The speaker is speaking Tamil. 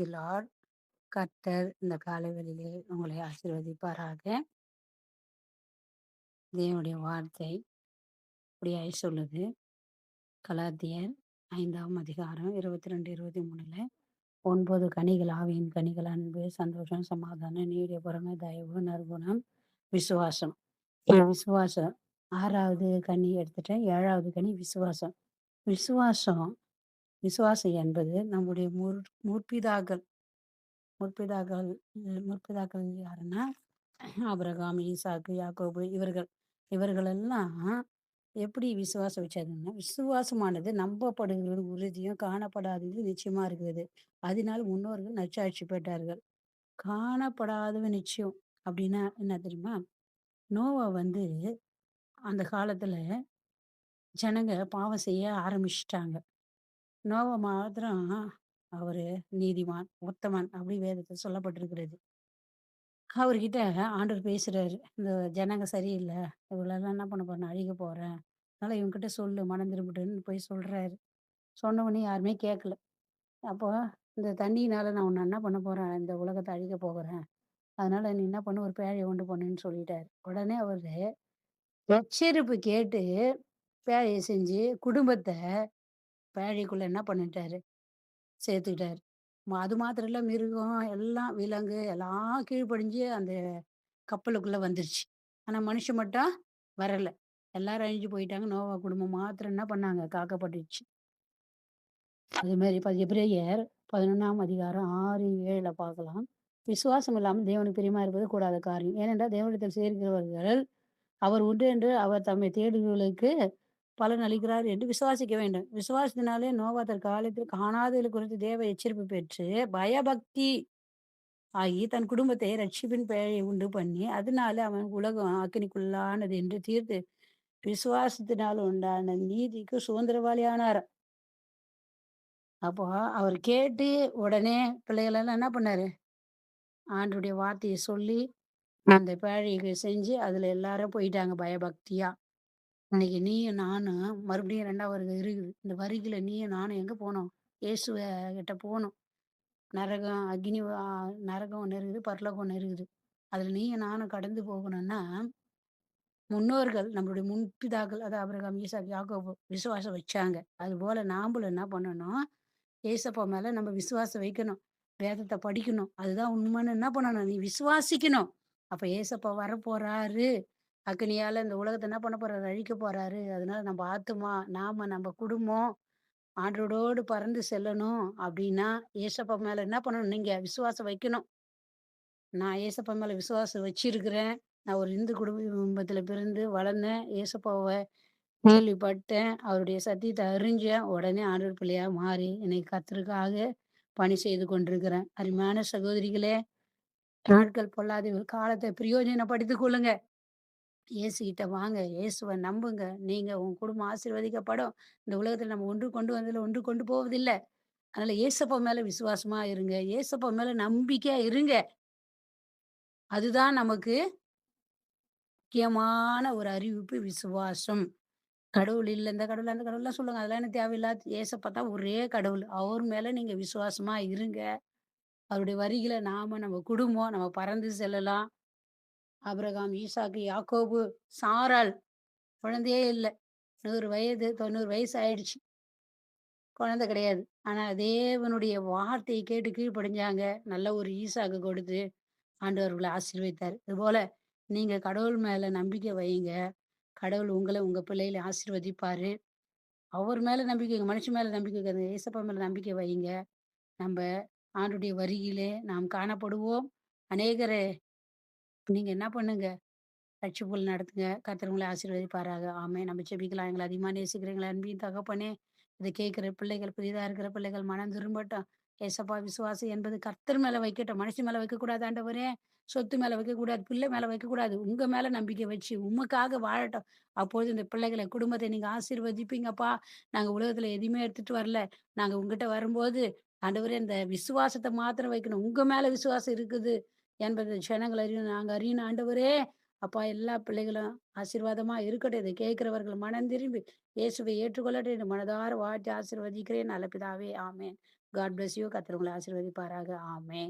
தி லார்ட். கர்த்தர் இந்த காலை உங்களை ஆசீர்வதிப்பாராக. தேவனுடைய வார்த்தை இப்படியாய் சொல்லுது. கலாத்தியர் ஐந்தாம் அதிகாரம் 22, 23ல 9 கனிகள் ஆவியின் கனிகள் அன்பு, சந்தோஷம், சமாதானம், நீடிய பொறுமை, தயவு, நற்குணம், விசுவாசம். விசுவாசம் ஆறாவது கனி எடுத்துட்டேன். ஏழாவது கனி விசுவாசம். விசுவாசம் விசுவாசம் என்பது நம்முடைய முற் முற்பிதாக்கள் முற்பிதாக்கள் முற்பிதாக்கள் யாருன்னா அபிரகாம் ஈசாக்கு, யாக்கோபு இவர்கள் இவர்களெல்லாம் எப்படி விசுவாசம் வச்சாங்கன்னா விசுவாசமானது நம்பப்படுகிறது உறுதியும் காணப்படாதது நிச்சயமா இருக்கிறது. அதனால் முன்னோர்கள் நச்சாட்சி பெற்றார்கள். காணப்படாதவ நிச்சயம் அப்படின்னா என்ன தெரியுமா? நோவா வந்து அந்த காலத்துல ஜனங்க பாவம் செய்ய ஆரம்பிச்சிட்டாங்க நோவ மாத்திரம் அவரு நீதிமான், உத்தமன் அப்படி வேதத்தில் சொல்லப்பட்டிருக்கிறது. அவர்கிட்ட ஆண்டவர் பேசுறாரு. இந்த ஜனங்க சரியில்லை இவங்களெல்லாம் என்ன பண்ண போறேன்? அழிக்க போறேன். அதனால இவங்ககிட்ட சொல்லு மனம் திரும்பிட்டுன்னு போய் சொல்றாரு. சொன்னவொடனே யாருமே கேட்கல. அப்போ இந்த தண்ணியினால நான் உன்னை என்ன பண்ண போறேன்? இந்த உலகத்தை அழிக்க போகிறேன். அதனால நீ என்ன பண்ணு ஒரு பேழையை உண்டு பண்ணுன்னு சொல்லிட்டாரு. உடனே அவரு எச்சரிப்பு கேட்டு பேழையை செஞ்சு குடும்பத்தை பேழைக்குள்ள என்ன பண்ணிட்டாரு? சேர்த்துக்கிட்டாரு. அது மாத்திரம் இல்ல மிருகம் எல்லாம் விலங்கு எல்லாம் கீழ்ப்படிஞ்சு அந்த கப்பலுக்குள்ள வந்துருச்சு. ஆனா மனுஷன் மட்டும் வரல. எல்லாரும் அழிஞ்சு போயிட்டாங்க. நோவா குடும்பம் மாத்திரம் என்ன பண்ணாங்க? காக்கப்பட்டுச்சு. அது மாதிரி இப்ப எபிரேயர் 11ஆம் அதிகாரம் 6, 7ல பார்க்கலாம். விசுவாசம் இல்லாமல் தேவனுக்கு பிரியமா இருப்பது கூடாத காரியம். ஏனென்றால் தேவனிடத்தில் சேர்க்கிறவர்கள் அவர் உண்டு என்று அவர் தம்மை தேடுகிறவர்களுக்கு பலன் அளிக்கிறார் என்று விசுவாசிக்க வேண்டும். விசுவாசத்தினாலே நோவா தற்காலத்தில் காணாதவைகளை குறித்து தேவ எச்சரிப்பு பெற்று பயபக்தி ஆகி தன் குடும்பத்தை ரட்சிப்பின் பேழையை உண்டு பண்ணி அதனால அவன் உலகம் அக்கினிக்குள்ளானது என்று தீர்த்து விசுவாசத்தினால் உண்டான நீதிக்கு சுதந்திரவாளியானார். அப்போ அவர் கேட்டு உடனே பிள்ளைகளெல்லாம் என்ன பண்ணாரு? ஆண்டவருடைய வார்த்தைய சொல்லி அந்த பேழைய செஞ்சு அதுல எல்லாரும் போயிட்டாங்க பயபக்தியா. இன்னைக்கு நீயும் நானும் மறுபடியும் ரெண்டாவது வருகை இருக்குது. இந்த வருகையில நீயும் நானும் எங்க போனோம் இயேசுவ கிட்ட போனோம் நரகம், அக்னி நரகம் ஒன்று இருக்குது, பரலோகம் ஒன்று இருக்குது. அதுல நீயும் நானும் கடந்து போகணும்னா முன்னோர்கள் நம்மளுடைய முன்பிதாக்கள் அதாவது ஆபிரகாம், ஈசாக்கு, யாக்கோபு விசுவாசம் வச்சாங்க. அதுபோல நாம்பளும் என்ன பண்ணணும்? ஏசப்பா மேல நம்ம விசுவாசம் வைக்கணும். வேதத்தை படிக்கணும். அதுதான் உண்மைன்னு என்ன பண்ணணும்? நீ விசுவாசிக்கணும். அப்ப ஏசப்பா வரப்போறாரு. அக்கினியால இந்த உலகத்த என்ன பண்ண போறாரு? அழிக்க போறாரு. அதனால நம்ம ஆத்துமா, நாம, நம்ம குடும்பம் ஆண்டவரோடு பறந்து செல்லணும் அப்படின்னா, ஏசப்பா மேல என்ன பண்ணணும்? நீங்க விசுவாசம் வைக்கணும். நான் ஏசப்பா மேல விசுவாசம் வச்சிருக்கிறேன். நான் ஒரு இந்து குடும்பத்துல பிறந்து வளர்ந்தேன். ஏசப்பாவ கேள்விப்பட்டேன். அவருடைய சத்தியத்த அறிஞ்சேன். உடனே ஆண்டவர் பிள்ளையா மாறி இன்னைக்கு கர்த்தருக்காக பணி செய்து கொண்டிருக்கிறேன். அருமையான சகோதரிகளே, நாட்கள் பொல்லாதவைகள் காலத்தை பிரயோஜனப்படுத்திக் கொள்ளுங்க. இயேசுகிட்ட வாங்க. இயேசுவ நம்புங்க. நீங்க உங்க குடும்பம் ஆசீர்வதிக்கப்படும். இந்த உலகத்துல நம்ம ஒன்று கொண்டு வந்ததுல ஒன்று கொண்டு போவதில்லை அதனால ஏசப்பா மேல விசுவாசமா இருங்க. ஏசப்பா மேல நம்பிக்கையா இருங்க. அதுதான் நமக்கு முக்கியமான ஒரு அறிவிப்பு விசுவாசம். கடவுள் இல்லை இந்த கடவுள், அந்த கடவுள்லாம் சொல்லுங்க. அதெல்லாம் எனக்கு தேவையில்லாத ஏசப்பா தான் ஒரே கடவுள். அவர் மேல நீங்க விசுவாசமா இருங்க. அவருடைய வரிகளை நாம, நம்ம குடும்பம் நம்ம பறந்து செல்லலாம். ஆபிரகாம், ஈசாக்கு, யாக்கோபு, சாரால் குழந்தையே இல்லை நூறு வயது, 90 வயசு ஆயிடுச்சு. குழந்தை கிடையாது. ஆனால் தேவனுடைய வார்த்தையை கேட்டு கீழ்ப்படிஞ்சாங்க. நல்ல ஒரு ஈசாக்கு கொடுத்து ஆண்டவர்களை ஆசீர்வதித்தார். இதுபோல நீங்க கடவுள் மேல நம்பிக்கை வையுங்க. கடவுள் உங்களை உங்க பிள்ளைகளை ஆசீர்வதிப்பாரு. அவர் மேல நம்பிக்கை மனுஷன் மேல நம்பிக்கை வைக்காதீங்க. ஏசப்பா மேல நம்பிக்கை வையுங்க. நம்ம ஆண்டுடைய வரியிலே நாம் காணப்படுவோம். அநேகரை நீங்க என்ன பண்ணுங்க? ரட்சிப்புகள் நடத்துங்க. கர்த்தர் உங்கள ஆசீர்வதிப்பாராக. ஆமென். நம்ம ஜெபிக்கலாம். எங்கள அதிகமா நேசிக்கிற எங்கள் அன்பின் தகப்பனே, இத கேட்கிற பிள்ளைகள், புதிதா இருக்கிற பிள்ளைகள் மனம் திரும்பட்டும். ஏசப்பா விசுவாசம் என்பது கர்த்தர் மேல வைக்கட்டும். மனுஷன் மேல வைக்கக்கூடாது ஆண்டவரே. சொத்து மேல வைக்கக்கூடாது. பிள்ளை மேல வைக்கக்கூடாது. உங்க மேல நம்பிக்கை வச்சு உமக்காக வாழட்டும். அப்பொழுது இந்த பிள்ளைகளை குடும்பத்தை நீங்க ஆசீர்வதிப்பீங்கப்பா. நாங்க உலகத்துல எதையுமே எடுத்துட்டு வரல. நாங்க உங்கிட்ட வரும்போது ஆண்டவரே இந்த விசுவாசத்த மாத்திரம் வைக்கணும். உங்க மேல விசுவாசம் இருக்குது என்பதை ஜனங்கள் அறியும் நாங்க அறியணும் ஆண்டவரே. அப்பா எல்லா பிள்ளைகளும் ஆசீர்வாதமா இருக்கட்டும். இதை கேட்கிறவர்கள் மனம் திரும்பி இயேசுவை ஏற்றுக்கொள்ளட்டும் என்று மனதார வாழ்த்து ஆசீர்வதிக்கிறேன். நல்ல பிதாவே. ஆமென். God bless you. கத்திரவங்களை ஆசீர்வதிப்பாராக. ஆமே